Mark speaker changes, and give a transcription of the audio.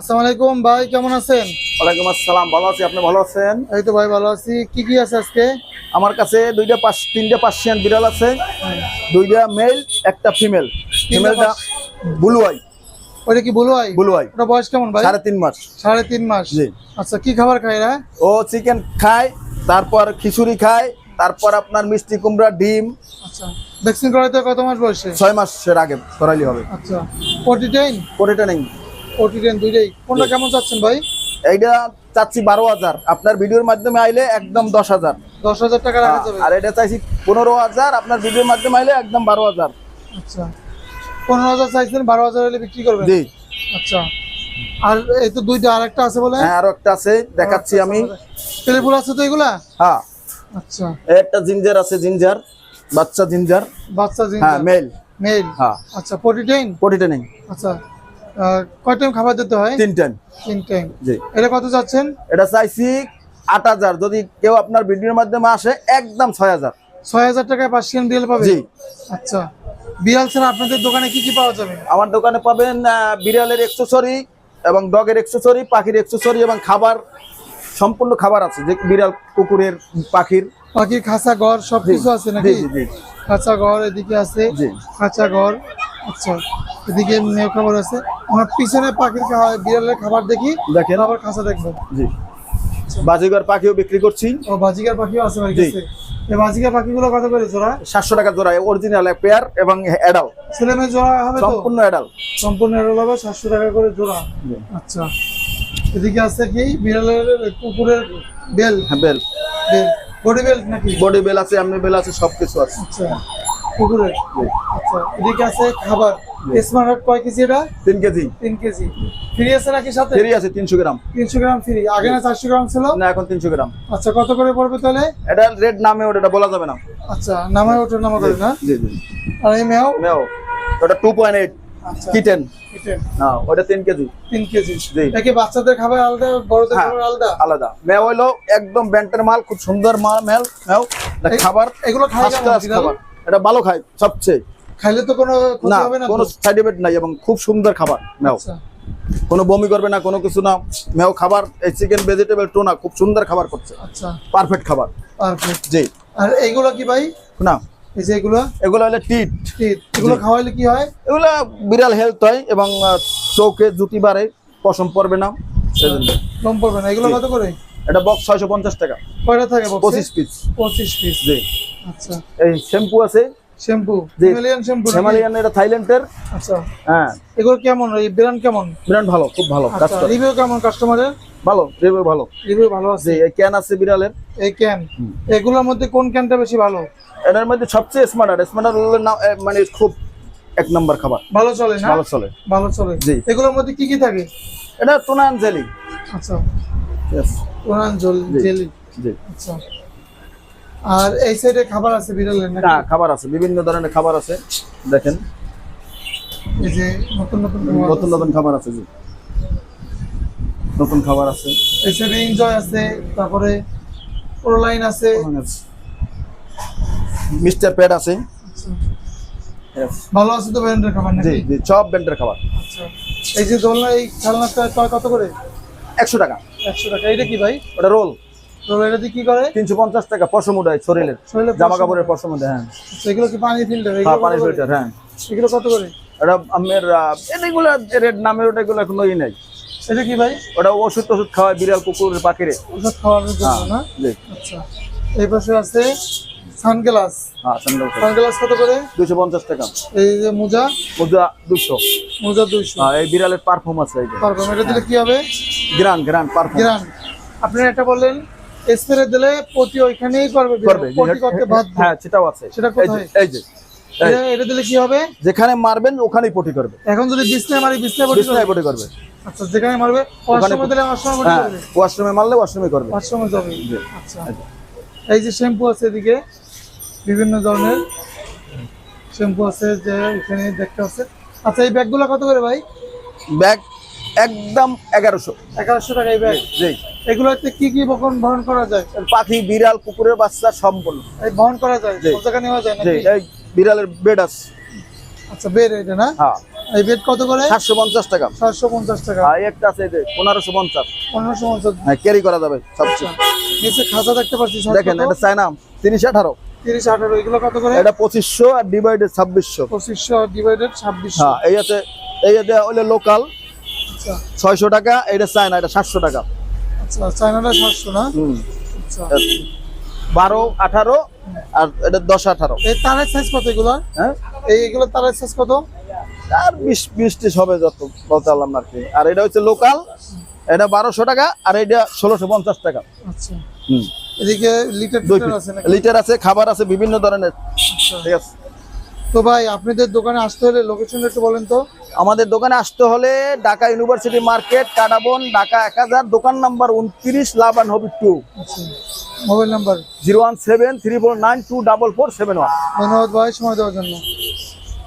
Speaker 1: আসসালামু আলাইকুম ভাই কেমন আছেন?
Speaker 2: ওয়ালাইকুম আসসালাম ভালো আছি। আপনি ভালো আছেন?
Speaker 1: এই তো ভাই ভালো আছি। কি কি আছে আজকে?
Speaker 2: আমার কাছে দুইটা পাঁচ তিনটা পার্সিয়ান বিড়াল আছে। দুইটা মেল একটা ফিমেল ফিমেলটা ব্লু আই
Speaker 1: ওটা কি বলো ভাই
Speaker 2: ব্লু আই
Speaker 1: ওটা বয়স কেমন ভাই?
Speaker 2: সাড়ে তিন মাস।
Speaker 1: সাড়ে তিন মাস।
Speaker 2: জি।
Speaker 1: আচ্ছা কি খাবার খায় এরা?
Speaker 2: ও চিকেন খায় তারপর খিচুড়ি খায় তারপর আপনার মিষ্টি কুমড়া ডিম।
Speaker 1: আচ্ছা ভ্যাকসিন করাইতে কত মাস বয়সে?
Speaker 2: ছয় মাসের আগে করাইলে হবে।
Speaker 1: আচ্ছা দুইটাই। কোনটা কেমন চাচ্ছেন ভাই?
Speaker 2: এইটা চাচ্ছি বারো হাজার। আপনার ভিডিওর মাধ্যমে আইলে একদম দশ হাজার।
Speaker 1: দশ হাজার টাকা রাখা যাবে।
Speaker 2: আর এটা চাইছি পনেরো হাজার আপনার ভিডিওর মাধ্যমে আইলে একদম বারো হাজার।
Speaker 1: আচ্ছা। পনেরো হাজার চাইছেন বারো হাজার হলে বিক্রি করবেন?
Speaker 2: জি।
Speaker 1: আচ্ছা। আর এই তো দুইটা আরেকটা আছে বলে?
Speaker 2: হ্যাঁ আরও একটা আছে দেখাচ্ছি আমি।
Speaker 1: টেলিফোন আছে তো এগুলা?
Speaker 2: হ্যাঁ।
Speaker 1: আচ্ছা।
Speaker 2: একটা জিঞ্জার আছে জিঞ্জার। বাচ্চা জিঞ্জার।
Speaker 1: বাচ্চা
Speaker 2: হ্যাঁ
Speaker 1: জিনিস
Speaker 2: মেল
Speaker 1: মেল
Speaker 2: হ্যাঁ।
Speaker 1: আচ্ছা ফোর্টি টেন
Speaker 2: কোটিটা
Speaker 1: আচ্ছা। কয় টাইম খাবার দিতে হয়?
Speaker 2: তিন টাইম
Speaker 1: তিন টাইম
Speaker 2: জি।
Speaker 1: এটা কত যাচ্ছেন?
Speaker 2: এটা চাইছি আট হাজার। যদি কেউ আপনার ভিডিওর মাধ্যমে আসে একদম ছয় হাজার।
Speaker 1: ছয় হাজার টাকায় পার্সিয়ান বিড়াল পাবে?
Speaker 2: জি।
Speaker 1: আচ্ছা। বিড়াল ছাড়া আপনাদের দোকানে কি কি পাওয়া যাবে?
Speaker 2: আমার দোকানে পাবেন বিড়ালের এক্সেসরি এবং ডগের এক্সেসরি পাখির এক্সেসরি এবং খাবার। সম্পূর্ণ খাবার আছে যে বিড়াল কুকুরের পাখির।
Speaker 1: পাখির খাঁচা ঘর সব কিছু আছে নাকি? খাঁচা ঘর এদিকে আছে।
Speaker 2: জি।
Speaker 1: খাঁচা ঘর। আচ্ছা এদিকে মেয়ে খাবার আছে। আমার পিছনে পাখির খাবার বিড়ালের খাবার দেখি
Speaker 2: দেখেন।
Speaker 1: আবার খাঁচা দেখব।
Speaker 2: জি। বাজিগার পাখিও বিক্রি করছি।
Speaker 1: ও বাজিকার পাখিও আছে আমার। কাছে এই বাজিকার পাখিগুলো কত করে জোড়া?
Speaker 2: সাতশো টাকা জোড়া অরিজিনাল পেয়ার এবং অ্যাডাল
Speaker 1: ছেলে মেয়ে জোড়া হবে তো?
Speaker 2: সম্পূর্ণ অ্যাডাল
Speaker 1: সম্পূর্ণ হবে সাতশো টাকা করে জোড়া। আচ্ছা। এদিকে আছে কি বিড়ালের কুকুরের বেল
Speaker 2: হ্যাঁ বেল
Speaker 1: বেল বডি বেল নাকি?
Speaker 2: বডি বেল আছে বেল আছে সবকিছু আছে।
Speaker 1: আচ্ছা। আচ্ছা এদিকে আছে খাবার। স্মার্ট হার্ট কয় কেজি এটা?
Speaker 2: তিন কেজি।
Speaker 1: তিন কেজি। ফ্রি আছে নাকি সাথে?
Speaker 2: ফ্রি আছে তিনশো গ্রাম।
Speaker 1: তিনশো গ্রাম ফ্রি। আগে না চারশো গ্রাম ছিল?
Speaker 2: না এখন তিনশো গ্রাম।
Speaker 1: আচ্ছা কত করে পড়বে তাহলে?
Speaker 2: এটা রেড নামে ওটা বলা যাবে না।
Speaker 1: আচ্ছা ওঠে নামা করে না?
Speaker 2: জি জি
Speaker 1: আর এই
Speaker 2: মেও ওটা টু পয়েন্ট এইট কিটেন হ্যাঁ ওটা তিন কেজি।
Speaker 1: তিন কেজি।
Speaker 2: জি।
Speaker 1: নাকি বাচ্চাদের খাবার আলাদা বড়দের
Speaker 2: হ্যাঁ।
Speaker 1: খাবার আলাদা?
Speaker 2: আলাদা। মেও একদম ব্যান্টের মাল খুব সুন্দর মাল মেল মেও এটা খাবার
Speaker 1: এগুলো
Speaker 2: খাবার। এটা ভালো খায় সবচেয়ে।
Speaker 1: খাইলে তো কোনো
Speaker 2: না
Speaker 1: হবে না
Speaker 2: কোনো সাইড এফেক্ট নাই এবং খুব সুন্দর খাবার মেও।
Speaker 1: আচ্ছা।
Speaker 2: কোনো বমি করবে না কোনো কিছু না। মেও খাবার এই চিকেন ভেজিটেবল টোনা খুব সুন্দর খাবার করছে।
Speaker 1: আচ্ছা।
Speaker 2: পারফেক্ট খাবার।
Speaker 1: পারফেক্ট
Speaker 2: জি।
Speaker 1: আর এইগুলো কি ভাই?
Speaker 2: না।
Speaker 1: এই যে এগুলো
Speaker 2: এগুলো হলে টিট
Speaker 1: টিট এগুলো। খাওয়াইলে কি হয়?
Speaker 2: এগুলো বিড়াল হেলথ হয় এবং চৌকে জুতি বাড়ে পশম পড়বে না সেজন্য।
Speaker 1: কম পড়বে না। এগুলো। কত করে?
Speaker 2: এটা বক্স ছয়শো পঞ্চাশ টাকা।
Speaker 1: কয়টা থাকে এ?
Speaker 2: পঁচিশ পিস
Speaker 1: পঁচিশ পিস
Speaker 2: জি।
Speaker 1: আচ্ছা।
Speaker 2: এই শ্যাম্পু আছে?
Speaker 1: শ্যাম্পু। হিমালয়ান শ্যাম্পু
Speaker 2: হিমালয়ান এটা থাইল্যান্ডের।
Speaker 1: আচ্ছা।
Speaker 2: হ্যাঁ।
Speaker 1: এগুলো কেমন? এই ব্র্যান্ড কেমন?
Speaker 2: ব্র্যান্ড ভালো খুব ভালো
Speaker 1: আচ্ছা রিভিউ কেমন কাস্টমারের
Speaker 2: ভালো রিভিউ ভালো।
Speaker 1: রিভিউ ভালো আছে?
Speaker 2: এই ক্যান আছে বিড়ালের।
Speaker 1: এই ক্যান এগুলোর মধ্যে কোন ক্যানটা বেশি ভালো?
Speaker 2: এটার মধ্যে সবচেয়ে স্মার্টার স্মার্টার মানে খুব এক নম্বর খাবার।
Speaker 1: ভালো চলে না?
Speaker 2: ভালো চলে।
Speaker 1: ভালো চলে।
Speaker 2: জি।
Speaker 1: এগুলোর মধ্যে কি কি থাকে?
Speaker 2: এটা টুনান জেলি
Speaker 1: আচ্ছা কোরআন জেলি
Speaker 2: জি।
Speaker 1: আচ্ছা। আর এই সাইডে খাবার আছে বিড়ালের
Speaker 2: না খাবার আছে বিভিন্ন ধরনের খাবার আছে। দেখেন।
Speaker 1: এই যে নতুন নতুন
Speaker 2: নতুন নতুন খাবার আছে জি। নতুন খাবার আছে।
Speaker 1: এই সাইডে এনজয় আছে তারপরে প্রোলাইন আছে।
Speaker 2: মিস্টার প্যাড আছে।
Speaker 1: ভালো আছে তো ব্র্যান্ডের খাবার
Speaker 2: জি
Speaker 1: নাকি?
Speaker 2: জি সব ব্র্যান্ডের খাবার।
Speaker 1: আচ্ছা। এই যে দোলনা এই খেলনাটা কত করে?
Speaker 2: একশো টাকা।
Speaker 1: একশো টাকা। এটা কি ভাই?
Speaker 2: ওটা রোল।
Speaker 1: কি করে?
Speaker 2: তিনশো পঞ্চাশ টাকা পশম উঠায় শরীরের
Speaker 1: শরীরে
Speaker 2: জামা কাপড়ের পশম হ্যাঁ।
Speaker 1: কি পানি ফিল্টার?
Speaker 2: হ্যাঁ পানি ফিল্টার হ্যাঁ।
Speaker 1: এগুলো কত করে?
Speaker 2: এটা আমের এগুলো রেড নামের ওটা এগুলো নাই।
Speaker 1: এটা কি ভাই?
Speaker 2: ওটা ওষুধ খাওয়ায় বিড়াল কুকুরের পাখিরে।
Speaker 1: ওষুধ খাওয়ানোর জন্য না? আচ্ছা। এই পাশে আছে সানগ্লাস।
Speaker 2: হ্যাঁ সানগ্লাস।
Speaker 1: সানগ্লাস কত করে?
Speaker 2: দুশো পঞ্চাশ টাকা।
Speaker 1: এই যে মোজা?
Speaker 2: মুদ্রা দুশো
Speaker 1: মোজা দুইশো।
Speaker 2: হ্যাঁ এই বিড়ালের পারফর্ম আছে
Speaker 1: এটা দিলে কি হবে?
Speaker 2: গ্রান গ্রান পারফর্ম
Speaker 1: গ্রান। আপনি একটা বললেন স্প্রে দিলে পটি ওইখানেই করবে
Speaker 2: করবে।
Speaker 1: করতে বাদ
Speaker 2: হ্যাঁ সেটাও আছে।
Speaker 1: সেটা কোথায়?
Speaker 2: এই যে
Speaker 1: এটা- দিলে কি হবে?
Speaker 2: যেখানে মারবেন ওখানেই পটি করবে।
Speaker 1: এখন যদি বিছনা মারি বিছনা পটি
Speaker 2: বিছনায়
Speaker 1: করবে?
Speaker 2: পটি করবে।
Speaker 1: আচ্ছা যেখানে মারবে ওয়াশরুমে দিলে ওয়াশরুমে পটি
Speaker 2: হ্যাঁ
Speaker 1: করবে?
Speaker 2: ওয়াশরুমে মারলে ওয়াশরুমে করবে।
Speaker 1: ওয়াশরুমে যাবে। আচ্ছা।
Speaker 2: এই যে।
Speaker 1: এই যে শ্যাম্পু আছে এদিকে বিভিন্ন ধরনের শ্যাম্পু আছে যে এখানে দেখতে আছে। আচ্ছা এই ব্যাগগুলো কত করে ভাই?
Speaker 2: ব্যাগ একদম এগারোশো।
Speaker 1: এগারোশো টাকা এই ব্যাগ।
Speaker 2: জি।
Speaker 1: এগুলোতে কি কি বহন বহন করা যায়?
Speaker 2: পাখি বিড়াল কুকুরের বাচ্চা সম্পূর্ণ।
Speaker 1: এই বহন করা যায়?
Speaker 2: জি।
Speaker 1: সব নেওয়া যায় নাকি?
Speaker 2: এই বিড়ালের বেড আছে।
Speaker 1: আচ্ছা বের এটা না?
Speaker 2: হ্যাঁ।
Speaker 1: এই বেড কত করে?
Speaker 2: সাতশো পঞ্চাশ টাকা।
Speaker 1: সাতশো পঞ্চাশ টাকা।
Speaker 2: আর একটা আছে এই যে পনেরোশো পঞ্চাশ।
Speaker 1: পনেরোশো পঞ্চাশ।
Speaker 2: হ্যাঁ ক্যারি করা যাবে সবচেয়ে।
Speaker 1: আচ্ছা নিচে খাঁচা দেখতে পাচ্ছি
Speaker 2: দেখেন? এটা চায়না তিরিশ আঠারো।
Speaker 1: তিরিশ আঠারো এগুলো কত করে?
Speaker 2: এটা পঁচিশশো আর ডিভাইডেড ছাব্বিশশো।
Speaker 1: পঁচিশশো ডিভাইডেড ছাব্বিশশো।
Speaker 2: হ্যাঁ এই আছে এই এটা হলো লোকাল
Speaker 1: আচ্ছা।
Speaker 2: ছয়শো টাকা এটা চায়না এটা সাতশো টাকা।
Speaker 1: আচ্ছা চায়নাটা সাতশো না?
Speaker 2: হুম।
Speaker 1: আচ্ছা।
Speaker 2: বারো আঠারো আর এটা দশ আঠারো।
Speaker 1: এই তারের সাইজ কত এগুলো
Speaker 2: হ্যাঁ?
Speaker 1: এই এগুলো তারের সাইজ কত?
Speaker 2: আর বিশ বিশ টিস হবে যত বলতে পারলাম আর কি। আর এটা হচ্ছে লোকাল এটা বারোশো টাকা আর এটা ষোলোশো পঞ্চাশ টাকা।
Speaker 1: আচ্ছা।
Speaker 2: হুম।
Speaker 1: এদিকে লিটার লিটার আছে নাকি?
Speaker 2: লিটার আছে খাবার আছে বিভিন্ন ধরনের।
Speaker 1: আচ্ছা।
Speaker 2: ঠিক আছে।
Speaker 1: তো ভাই আপনাদের দোকানে আসতে হলে লোকেশন একটু বলেন তো।
Speaker 2: আমাদের দোকানে আসতে হলে ঢাকা ইউনিভার্সিটি মার্কেট কাটাবন ঢাকা এক হাজার দোকান নাম্বার উনত্রিশ লাভান হবি টু।
Speaker 1: আচ্ছা mobile number
Speaker 2: zero one seven three four nine two double four seven one.
Speaker 1: ধন্যবাদ ভাই সময় দেওয়ার জন্য।